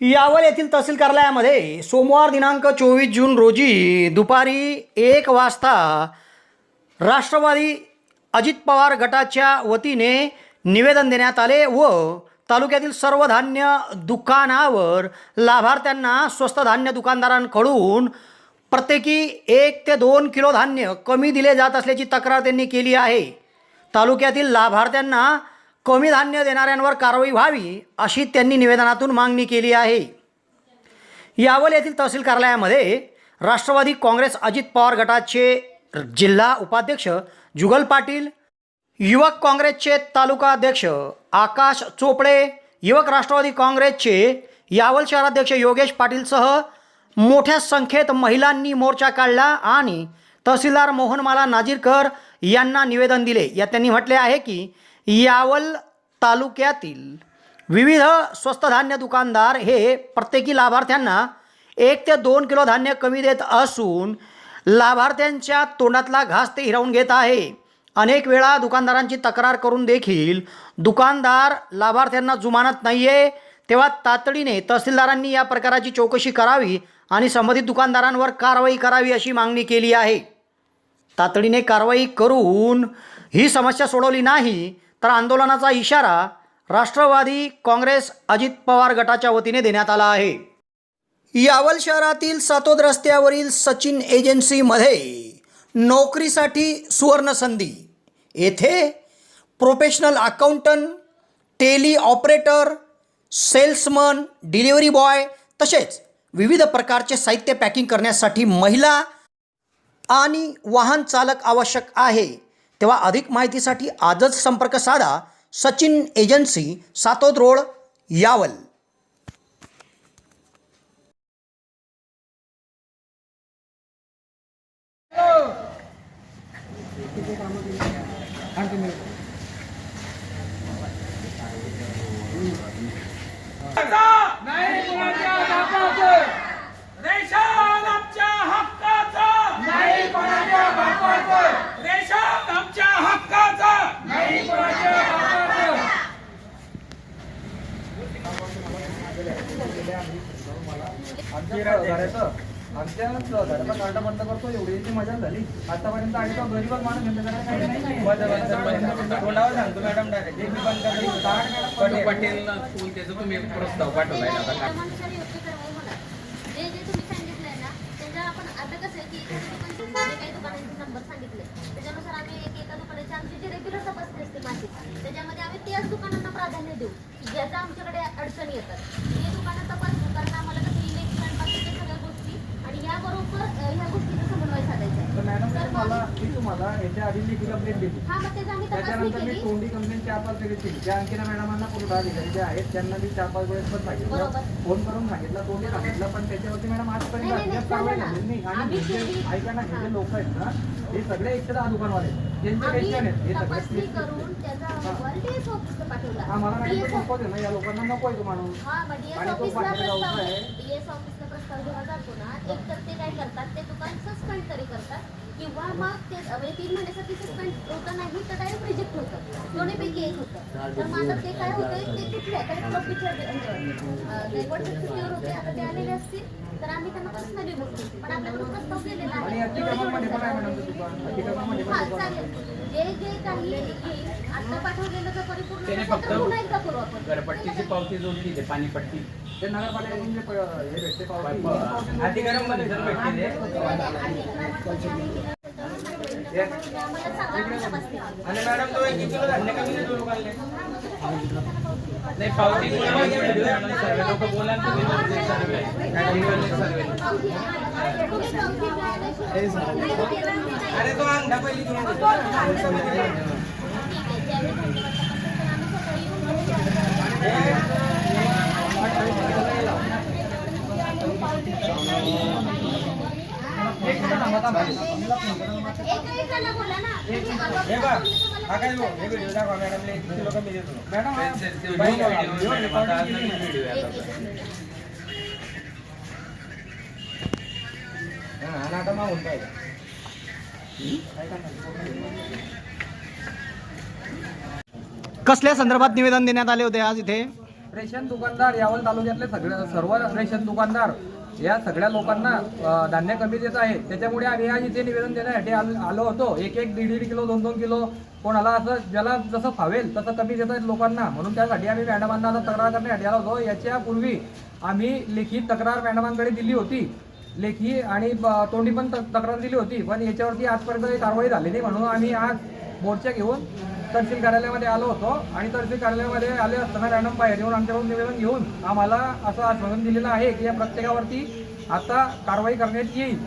यावल येथील तहसील कार्यालयामध्ये सोमवार दिनांक चोवीस जून रोजी दुपारी एक वाजता राष्ट्रवादी अजित पवार गटाच्या वतीने निवेदन देण्यात आले व तालुक्यातील सर्व धान्य दुकानावर लाभार्थ्यांना स्वस्त धान्य दुकानदारांकडून प्रत्येकी एक ते दोन किलो धान्य कमी दिले जात असल्याची तक्रार त्यांनी केली आहे. तालुक्यातील लाभार्थ्यांना कमी धान्य देणाऱ्यांवर कारवाई व्हावी अशी त्यांनी निवेदनातून मागणी केली आहे. यावल येथील तहसील कार्यालयामध्ये राष्ट्रवादी काँग्रेस अजित पवार गटाचे जिल्हा उपाध्यक्ष जुगल पाटील युवक काँग्रेसचे तालुका अध्यक्ष आकाश चोपडे युवक राष्ट्रवादी काँग्रेसचे यावल शहराध्यक्ष योगेश पाटीलसह मोठ्या संख्येत महिलांनी मोर्चा काढला आणि तहसीलदार मोहनमाला नाजीरकर यांना निवेदन दिले. या त्यांनी म्हटले आहे की यावल तालुक्यातील विविध स्वस्त धान्य दुकानदार हे प्रत्येकी लाभार्थ्यांना एक ते दोन किलो धान्य कमी देत असून लाभार्थ्यांच्या तोंडातला घास ते हिरावून घेत आहे. अनेक वेळा दुकानदारांची तक्रार करून देखील दुकानदार लाभार्थ्यांना जुमानत नाही आहे तेव्हा तातडीने तहसीलदारांनी या प्रकाराची चौकशी करावी आणि संबंधित दुकानदारांवर कारवाई करावी अशी मागणी केली आहे. तातडीने कारवाई करून ही समस्या सोडवली नाही तर आंदोलनाचा इशारा राष्ट्रवादी काँग्रेस अजित पवार गटाच्या वतीने देण्यात आला आहे. यावल शहरातील सातोद रस्त्यावरील सचिन एजन्सीमध्ये नोकरीसाठी सुवर्णसंधी. येथे professional accountant tally operator salesman delivery boy तसेच विविध प्रकारचे साहित्य पॅकिंग करण्यासाठी महिला आणि वाहन चालक आवश्यक आहे. तेव्हा अधिक माहितीसाठी आजच संपर्क साधा सचिन एजन्सी सातोद रोड यावल. नाही कार्ड बंद करतो एवढी मजा झाली. आतापर्यंत आणि तो माणूस काही नाही. तोंडावर सांगतो मॅडम डायरेक्ट बंद पटेल. त्याचा तुम्ही प्रस्ताव पाठवलाय त्याच्यामध्ये आम्ही त्याच दुकानांना प्राधान्य देऊ. ज्याचा आमच्याकडे अडचणी येतात. ते दुकानं तपासू मॅडम तर तुम्हाला मी याच्या आधी लेखी कंप्लेंट दिली त्याच्यानंतर मी तोंडी कंप्लेंट चार पाच वेळेस केली त्या अंकिता मॅडमांना पुरवठा अधिकारी जे आहेत त्यांना मी चार पाच वेळेस पण सांगितलं. फोन करून सांगितलं तोंडी सांगितलं पण त्याच्यावरती मॅडम आजपर्यंत अद्याप कारवाई झालं नाही आणि. ऐका ना हे. जे लोक आहेत ना हे सगळे दहा दुकानवाले आहेत. आम्ही तपासणी करून त्याचा अहवाल DS ऑफिसला पाठवला. हा हा मग डीएस ऑफिसला प्रस्ताव. डीएस ऑफिसला प्रस्ताव जेव्हा जातो ना एक तर ते काय करतात ते दुकान सस्पेंड तरी करतात. किंवा मग ते म्हणजे तीन महिन्यासाठी सस्पेंड होतं नाही तर डायरेक्ट रिजेक्ट होतं. दोन्हीपैकी एक होतं. तर माझं ते काय ते काही रेकॉर्ड सिक्युअर होते आता ते आलेले असतील तर आम्ही त्यांना पर्सनली बोलतो पण प्रस्ताव आहे. आहे हा आहे. चालेल. जे जे काही आता पाठवलेलं परिपूर्ण तर पुन्हा एकदा करू आपण? घरपट्टीची पावती जोडली ते पाणीपट्टी ते नगरपालिकेतून जे प- हे भेटते पावती, पावती अधिकाऱ्यांमध्ये भेटते आणि मॅडम तो एक किलो धान्य कमी नाही देऊ लोकांना नाही पावती लोक बोला अरे तो अंडा पहिली एक मिनिट थांबा, थांबा. हे बघ हा काय हे व्हिडिओ दाखवा देतो मॅडम, हा हा, मागून पाहिजे कसल्या संदर्भात निवेदन देण्यात आले होते आज इथे रेशन दुकानदार यावल तालुक्यातले सगळे सर्व रेशन दुकानदार या सगळ्या लोकांना धान्य कमी देत आहे. त्याच्यामुळे आम्ही आज इथे निवेदन देण्यासाठी आलो होतो. एक एक दीड दीड किलो दोन दोन किलो कोणाला असं ज्याला जसं फावेल तसं कमी देत आहेत लोकांना. म्हणून त्यासाठी आम्ही मॅडमांना आता तक्रार करण्यासाठी आलो होतो. याच्यापूर्वी आम्ही लेखी तक्रार मॅडमांकडे दिली होती. लेखी आणि ब- तोंडी पण तक्रार दिली होती. पण याच्यावरती आजपर्यंत काही कारवाई झाली नाही. म्हणून आम्ही आज मोर्चा घेऊन तहसील कार्यालयामध्ये आलो होतो आणि तहसील कार्यालयामध्ये आले असताना मॅडम बाहेर येऊन आमच्याकडून निवेदन घेऊन आम्हाला असं आश्वासन दिलेलं आहे की या प्रत्येकावरती आता कारवाई करण्यात येईल.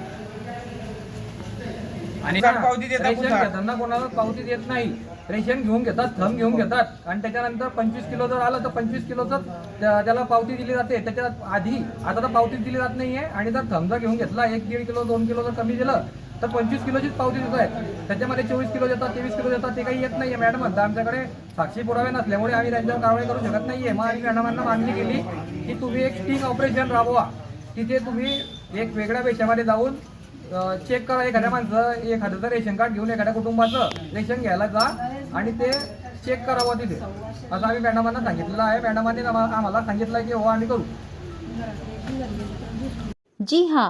आणि पावती? घेताना कोणाला पावती देत नाही. रेशन घेऊन घेतात थंब घेऊन घेतात. आणि त्याच्यानंतर पंचवीस किलो जर आलं तर पंचवीस किलोच त्याला पावती दिली जाते. त्याच्यात आधी आता तर पावती दिली जात नाहीये. आणि जर थंब जर घेऊन घेतला एक दीड किलो दोन किलो जर कमी दिलं तर पंचवीस किलोचीच पावती देत आहेत. त्याच्यामध्ये चोवीस किलो देतात तेवीस किलो देतात ते काही येत नाही आहे मॅडम आता आमच्याकडे साक्षी पुरावे नसल्यामुळे आम्ही त्यांच्यावर कारवाई करू शकत नाही आहे मग आम्ही मॅडमांना मागणी केली की तुम्ही एक स्टिंग ऑपरेशन राबवा. तिथे तुम्ही एक वेगळ्या पेशामध्ये जाऊन चेक करा एखाद्या माणसं एखाद्याचं रेशन कार्ड घेऊन एखाद्या कुटुंबाचं रेशन घ्यायला जा आणि ते चेक करावं तिथे. असं आम्ही मॅडमांना सांगितलेलं आहे. मॅडमांनी आम्हाला सांगितलं की हो आम्ही करू. जी हां